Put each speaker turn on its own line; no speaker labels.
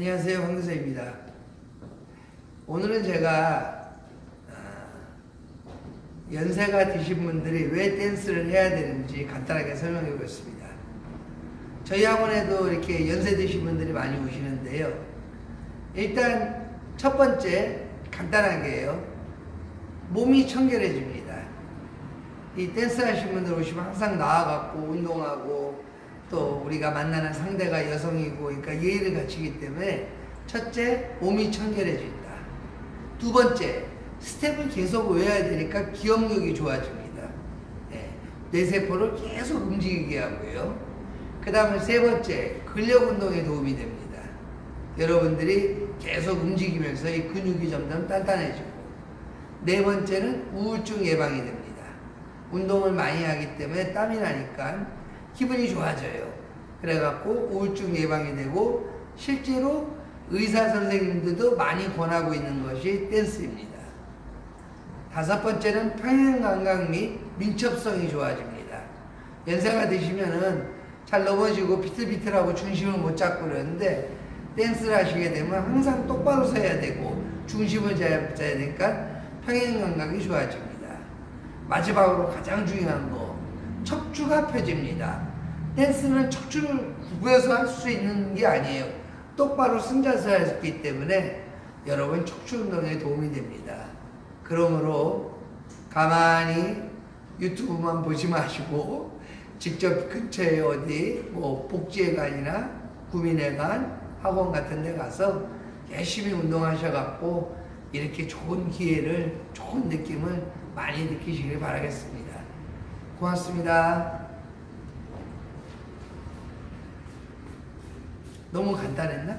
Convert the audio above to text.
안녕하세요 황교사입니다. 오늘은 제가 아, 연세가 드신 분들이 왜 댄스를 해야 되는지 간단하게 설명해 보겠습니다. 저희 학원에도 이렇게 연세 드신 분들이 많이 오시는데요. 일단 첫 번째 간단하게요. 몸이 청결해집니다. 이 댄스 하신 분들 오시면 항상 나와갖고 운동하고 또 우리가 만나는 상대가 여성이고 그러니까 예의를 갖추기 때문에 첫째 몸이 청결해진다. 두 번째 스텝을 계속 외워야 되니까 기억력이 좋아집니다. 네, 뇌세포를 계속 움직이게 하고요. 그 다음에 세 번째 근력 운동에 도움이 됩니다. 여러분들이 계속 움직이면서 이 근육이 점점 단단해지고 네 번째는 우울증 예방이 됩니다. 운동을 많이 하기 때문에 땀이 나니까 기분이 좋아져요. 그래갖고 우울증 예방이 되고 실제로 의사 선생님들도 많이 권하고 있는 것이 댄스입니다. 다섯 번째는 평행 감각 및 민첩성이 좋아집니다. 연세가 드시면은 잘 넘어지고 비틀비틀하고 중심을 못 잡고 그러는데 댄스를 하시게 되면 항상 똑바로 서야 되고 중심을 잡아야 되니까 평행 감각이 좋아집니다. 마지막으로 가장 중요한 거 척추가 펴집니다. 댄스는 척추를 구부려서 할 수 있는 게 아니에요. 똑바로 승자서 했기 때문에 여러분 척추 운동에 도움이 됩니다. 그러므로 가만히 유튜브만 보지 마시고 직접 근처에 어디 뭐 복지회관이나 구민회관 학원 같은 데 가서 열심히 운동하셔갖고 이렇게 좋은 기회를 좋은 느낌을 많이 느끼시길 바라겠습니다. 고맙습니다. 너무 간단했나?